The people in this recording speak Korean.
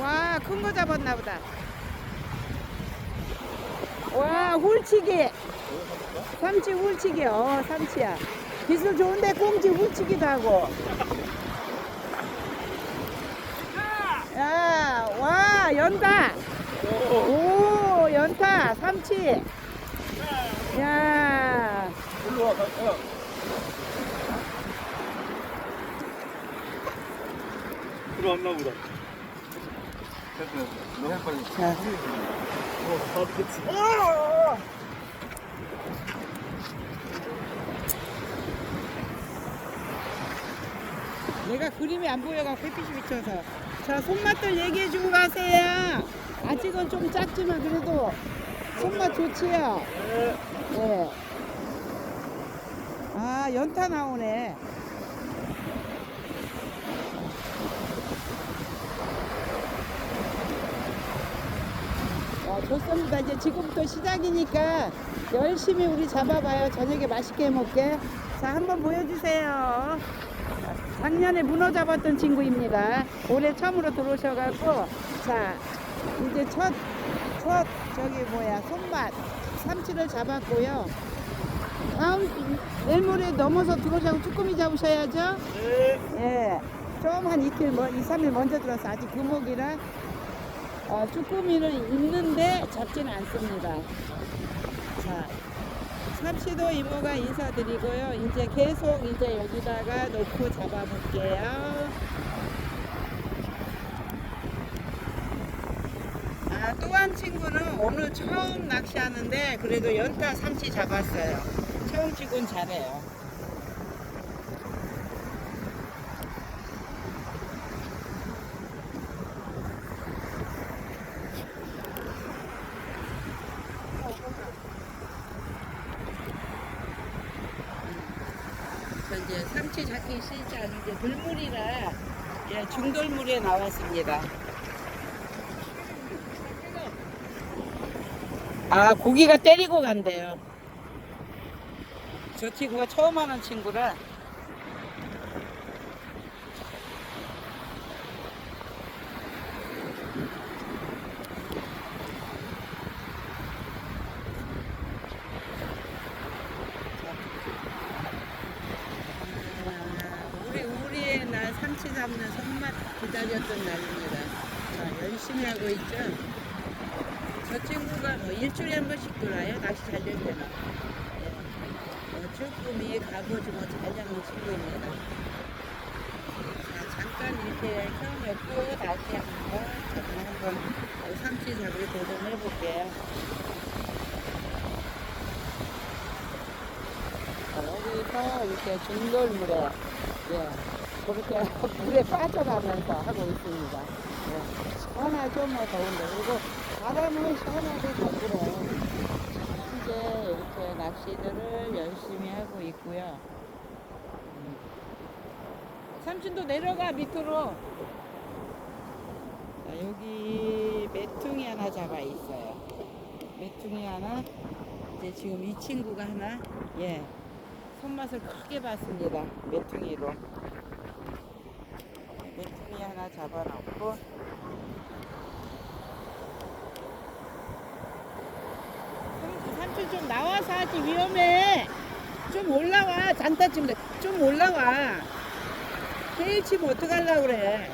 와, 큰 거 잡았나 보다. 와, 훌치기. 삼치 훌치기. 어, 삼치야. 기술 좋은데 꽁치 훌치기도 하고. 야, 와, 연타. 오, 연타. 삼치. 야, 일로 와, 가, 야. 들어왔나 보다. 됐어. 너무 빨리. 자, 어, 다 됐지. 내가 그림이 안 보여갖고 햇빛이 비쳐서. 자, 손맛들 얘기해주고 가세요. 아직은 좀 작지만 그래도 손맛 좋지요? 네. 아, 연타 나오네. 어, 좋습니다. 이제 지금부터 시작이니까 열심히 우리 잡아봐요. 저녁에 맛있게 해먹게. 자, 한번 보여주세요. 작년에 문어 잡았던 친구입니다. 올해 처음으로 들어오셔갖고, 자, 이제 첫, 첫, 저기 뭐야, 손맛, 삼치를 잡았고요. 다음, 모레 넘어서 들어오셔서 쭈꾸미 잡으셔야죠. 네. 예. 좀 한 이틀, 뭐, 2, 3일 먼저 들어서 아직 금옥이라, 어, 쭈꾸미를 있는데 잡지는 않습니다. 자, 삼치도 이모가 인사드리고요. 이제 계속 이제 여기다가 놓고 잡아볼게요. 아, 또 한 친구는 오늘 처음 낚시하는데 그래도 연타 삼치 잡았어요. 처음 치곤 잘해요. 저 이제 삼치 잡기 시장 이제 돌물이라 예, 중돌물에 나왔습니다. 아 고기가 때리고 간대요. 저 친구가 처음 하는 친구라 삼치 잡는 손맛 기다렸던 날입니다. 자, 열심히 하고 있죠. 저 친구가 뭐 일주일에 한 번씩 돌아요. 낚시 잘될 때는. 예. 어, 쭈꾸미, 갑오징어 잘 잡는 친구입니다. 자, 잠깐 이렇게 켜놓고 다시 한번 저는 한번 삼치 잡으러 도전해 볼게요. 여기서 이렇게 중돌물에 예, 그렇게 물에 빠져가면서 하고 있습니다. 예, 시원하죠, 뭐 더운데. 그리고 바람은 시원하게 잘 불어요. 낚시들을 열심히 하고 있고요. 음. 삼촌도 내려가 밑으로. 자, 여기 메퉁이 하나 잡아 있어요. 메퉁이 하나. 이제 지금 이 친구가 하나, 예, 손맛을 크게 봤습니다. 메퉁이로. 메퉁이 하나 잡아놓고. 삼- 삼촌 좀 나와서 하지 위험해. 좀 올라와. 잔따 좀, 좀 올라와. 헤일 치면 어떡하려고 그래.